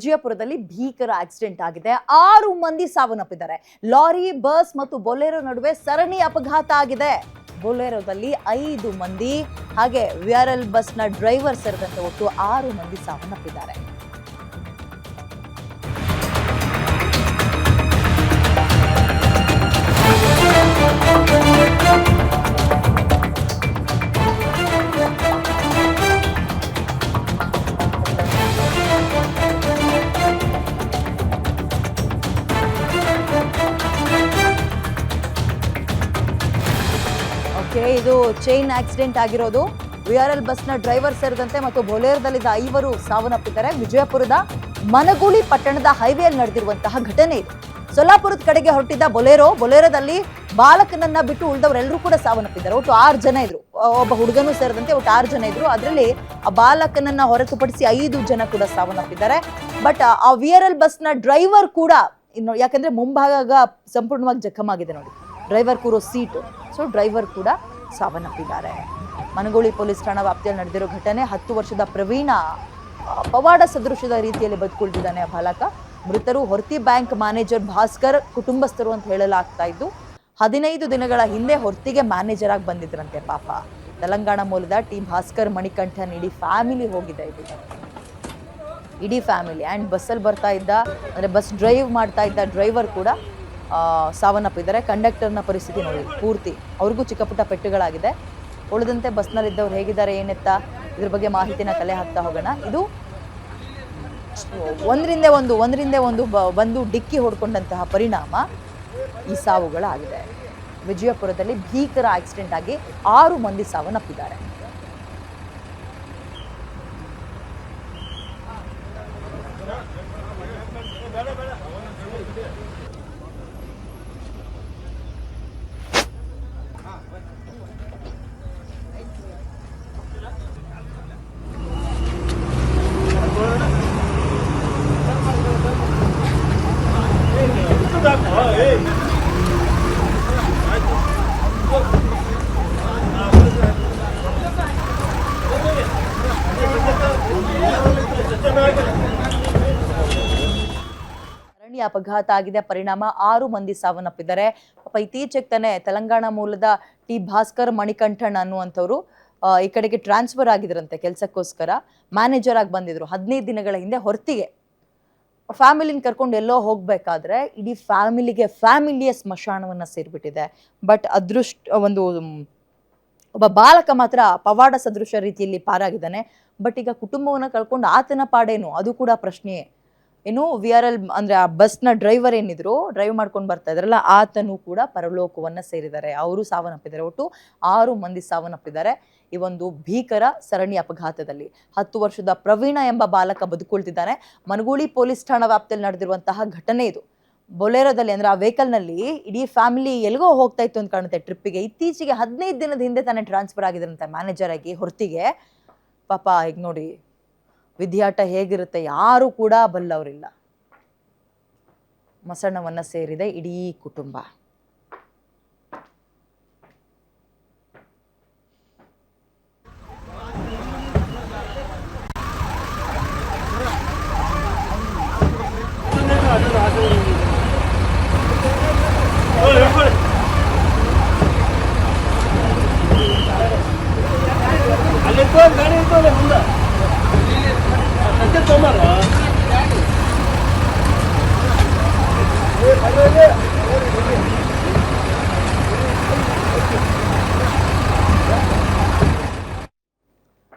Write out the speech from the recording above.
ವಿಜಯಪುರದಲ್ಲಿ ಭೀಕರ ಆಕ್ಸಿಡೆಂಟ್ ಆಗಿದೆ. ಆರು ಮಂದಿ ಸಾವನ್ನಪ್ಪಿದ್ದಾರೆ. ಲಾರಿ, ಬಸ್ ಮತ್ತು ಬೊಲೆರೋ ನಡುವೆ ಸರಣಿ ಅಪಘಾತ ಆಗಿದೆ. ಬೊಲೆರೋದಲ್ಲಿ ಐದು ಮಂದಿ, ಹಾಗೆ ವಿಆರ್ಎಲ್ ಬಸ್ನ ಡ್ರೈವರ್ ಸೇರಿದಂತೆ ಒಟ್ಟು ಆರು ಮಂದಿ ಸಾವನ್ನಪ್ಪಿದ್ದಾರೆ. ಓಕೆ ಇದು ಚೈನ್ ಆಕ್ಸಿಡೆಂಟ್ ಆಗಿರೋದು. ವಿಆರ್ಎಲ್ ಬಸ್ನ ಡ್ರೈವರ್ ಸೇರಿದಂತೆ ಮತ್ತು ಬೊಲೇರದಲ್ಲಿದ್ದ ಐವರು ಸಾವನ್ನಪ್ಪಿದ್ದಾರೆ. ವಿಜಯಪುರದ ಮನಗೂಳಿ ಪಟ್ಟಣದ ಹೈವೇಯಲ್ಲಿ ನಡೆದಿರುವಂತಹ ಘಟನೆ ಇದು. ಸೊಲ್ಲಾಪುರದ ಕಡೆಗೆ ಹೊರಟಿದ್ದ ಬೊಲೇರೋ, ಬೊಲೇರೋದಲ್ಲಿ ಬಾಲಕನನ್ನ ಬಿಟ್ಟು ಉಳಿದವರೆಲ್ಲರೂ ಕೂಡ ಸಾವನ್ನಪ್ಪಿದ್ದಾರೆ. ಒಟ್ಟು ಆರು ಜನ ಇದ್ರು. ಒಬ್ಬ ಹುಡುಗನೂ ಸೇರಿದಂತೆ ಒಟ್ಟು ಆರು ಜನ ಇದ್ರು. ಅದರಲ್ಲಿ ಆ ಬಾಲಕನನ್ನ ಹೊರತುಪಡಿಸಿ ಐದು ಜನ ಕೂಡ ಸಾವನ್ನಪ್ಪಿದ್ದಾರೆ. ಬಟ್, ಆ ವಿಆರ್ಎಲ್ ಬಸ್ನ ಡ್ರೈವರ್ ಕೂಡ ಇನ್ನು, ಯಾಕಂದ್ರೆ ಮುಂಭಾಗ ಸಂಪೂರ್ಣವಾಗಿ ಜಖಮಾಗಿದೆ ನೋಡಿ. ಡ್ರೈವರ್ ಕೂರೋ ಸೀಟು. ಸೊ ಡ್ರೈವರ್ ಕೂಡ ಸಾವನ್ನಪ್ಪಿದ್ದಾರೆ. ಮನಗೋಳಿ ಪೊಲೀಸ್ ಠಾಣಾ ವ್ಯಾಪ್ತಿಯಲ್ಲಿ ನಡೆದಿರೋ ಘಟನೆ ಹತ್ತು ವರ್ಷದ ಪ್ರವೀಣ ಪವಾಡ ಸದೃಶದ ರೀತಿಯಲ್ಲಿ ಬದುಕೊಳ್ತಿದ್ದಾನೆ ಆ ಬಾಲಕ. ಮೃತರು ಹೊರ್ತಿ ಬ್ಯಾಂಕ್ ಮ್ಯಾನೇಜರ್ ಭಾಸ್ಕರ್ ಕುಟುಂಬಸ್ಥರು ಅಂತ ಹೇಳಲಾಗ್ತಾ ಇದ್ದು, ಹದಿನೈದು ದಿನಗಳ ಹಿಂದೆ ಹೊರ್ತಿಗೆ ಮ್ಯಾನೇಜರ್ ಆಗಿ ಬಂದಿದ್ರಂತೆ ಪಾಪ. ತೆಲಂಗಾಣ ಮೂಲದ ಟಿ ಭಾಸ್ಕರ್ ಮಣಿಕಂಠ ಇಡೀ ಫ್ಯಾಮಿಲಿ ಹೋಗಿದೆ ಇದು. ಇಡೀ ಫ್ಯಾಮಿಲಿ. ಆ್ಯಂಡ್ ಬಸ್ಸಲ್ಲಿ ಬರ್ತಾ ಇದ್ದ, ಅಂದರೆ ಬಸ್ ಡ್ರೈವ್ ಮಾಡ್ತಾ ಇದ್ದ ಡ್ರೈವರ್ ಕೂಡ ಸಾವನ್ನಪ್ಪಿದ್ದಾರೆ ಕಂಡಕ್ಟರ್ನ ಪರಿಸ್ಥಿತಿ ನೋಡಿ, ಪೂರ್ತಿ. ಅವ್ರಿಗೂ ಚಿಕ್ಕಪುಟ್ಟ ಪೆಟ್ಟುಗಳಾಗಿದೆ. ಉಳಿದಂತೆ ಬಸ್ನಲ್ಲಿದ್ದವ್ರು ಹೇಗಿದ್ದಾರೆ, ಏನೆತ್ತ, ಇದ್ರ ಬಗ್ಗೆ ಮಾಹಿತಿನ ಕಲೆ ಹಾಕ್ತಾ ಹೋಗೋಣ. ಇದು ಒಂದರಿಂದ ಒಂದು ಒಂದರಿಂದ ಒಂದು ಬಂದು ಡಿಕ್ಕಿ ಹೊಡ್ಕೊಂಡಂತಹ ಪರಿಣಾಮ ಈ ಸಾವುಗಳಾಗಿದೆ. ವಿಜಯಪುರದಲ್ಲಿ ಭೀಕರ ಆಕ್ಸಿಡೆಂಟ್ ಆಗಿ ಆರು ಮಂದಿ ಸಾವನ್ನಪ್ಪಿದ್ದಾರೆ. ಸರಣಿ ಅಪಘಾತ ಆಗಿದೆ. ಪರಿಣಾಮ ಆರು ಮಂದಿ ಸಾವನ್ನಪ್ಪಿದ್ದಾರೆ. ಪಾಪ ಇತ್ತೀಚೆಗೆ ತಾನೇ ತೆಲಂಗಾಣ ಮೂಲದ ಟಿ ಭಾಸ್ಕರ್ ಮಣಿಕಂಠಣ್ ಅನ್ನುವಂಥವ್ರು ಈ ಕಡೆಗೆ ಟ್ರಾನ್ಸ್ಫರ್ ಆಗಿದ್ರಂತೆ ಕೆಲಸಕ್ಕೋಸ್ಕರ. ಮ್ಯಾನೇಜರ್ ಆಗಿ ಬಂದಿದ್ರು. ಹದಿನೈದು ದಿನಗಳ ಹಿಂದೆ ಹೊರತಿಗೆ. ಫ್ಯಾಮಿಲಿನ ಕರ್ಕೊಂಡು ಎಲ್ಲೋ ಹೋಗಬೇಕಾದ್ರೆ ಇಡೀ ಫ್ಯಾಮಿಲಿಗೆ ಫ್ಯಾಮಿಲಿಯ ಸ್ಮಶಾನವನ್ನು ಸೇರಿಬಿಟ್ಟಿದೆ. ಬಟ್ ಅದೃಷ್ಟ, ಒಂದು ಒಬ್ಬ ಬಾಲಕ ಮಾತ್ರ ಪವಾಡ ಸದೃಶ ರೀತಿಯಲ್ಲಿ ಪಾರಾಗಿದ್ದಾನೆ. ಬಟ್ ಈಗ ಕುಟುಂಬವನ್ನ ಕಳ್ಕೊಂಡು ಆತನ ಪಾಡೇನು? ಅದು ಕೂಡ ಪ್ರಶ್ನೆಯೇ. ಏನು ವಿ ಆರ್ ಎಲ್ ಅಂದ್ರೆ ಆ ಬಸ್ನ ಡ್ರೈವರ್ ಏನಿದ್ರು ಡ್ರೈವ್ ಮಾಡ್ಕೊಂಡು ಬರ್ತಾ ಇದ್ರಲ್ಲ ಆತನು ಕೂಡ ಪರಲೋಕವನ್ನ ಸೇರಿದ್ದಾರೆ. ಅವರು ಸಾವನ್ನಪ್ಪಿದ್ದಾರೆ. ಒಟ್ಟು ಆರು ಮಂದಿ ಸಾವನ್ನಪ್ಪಿದ್ದಾರೆ ಈ ಒಂದು ಭೀಕರ ಸರಣಿ ಅಪಘಾತದಲ್ಲಿ. ಹತ್ತು ವರ್ಷದ ಪ್ರವೀಣ ಎಂಬ ಬಾಲಕ ಬದುಕೊಳ್ತಿದ್ದಾನೆ ಮನಗೂಳಿ ಪೊಲೀಸ್ ಠಾಣಾ ವ್ಯಾಪ್ತಿಯಲ್ಲಿ ನಡೆದಿರುವಂತಹ ಘಟನೆ ಇದು. ಬೊಲೆರೋದಲ್ಲಿ ಅಂದ್ರೆ ಆ ವೆಹಿಕಲ್ನಲ್ಲಿ ಇಡೀ ಫ್ಯಾಮಿಲಿ ಎಲ್ಲಿಗೋ ಹೋಗ್ತಾ ಇತ್ತು ಅಂತ ಕಾಣುತ್ತೆ ಟ್ರಿಪ್ಪಿಗೆ. ಇತ್ತೀಚೆಗೆ ಹದಿನೈದು ದಿನದ ಹಿಂದೆ ತಾನೇ ಟ್ರಾನ್ಸ್ಫರ್ ಆಗಿದ್ರಂತೆ ಮ್ಯಾನೇಜರ್ ಆಗಿ ಹೊರತಿಗೆ. ಪಾಪ, ಈಗ ನೋಡಿ, ವಿದ್ಯಾಟ ಹೇಗಿರುತ್ತೆ? ಯಾರು ಕೂಡ ಬಲ್ಲವರಿಲ್ಲ. ಮಸಣವನ್ನ ಸೇರಿದೆ ಇಡೀ ಕುಟುಂಬ. ಗಾಡಿ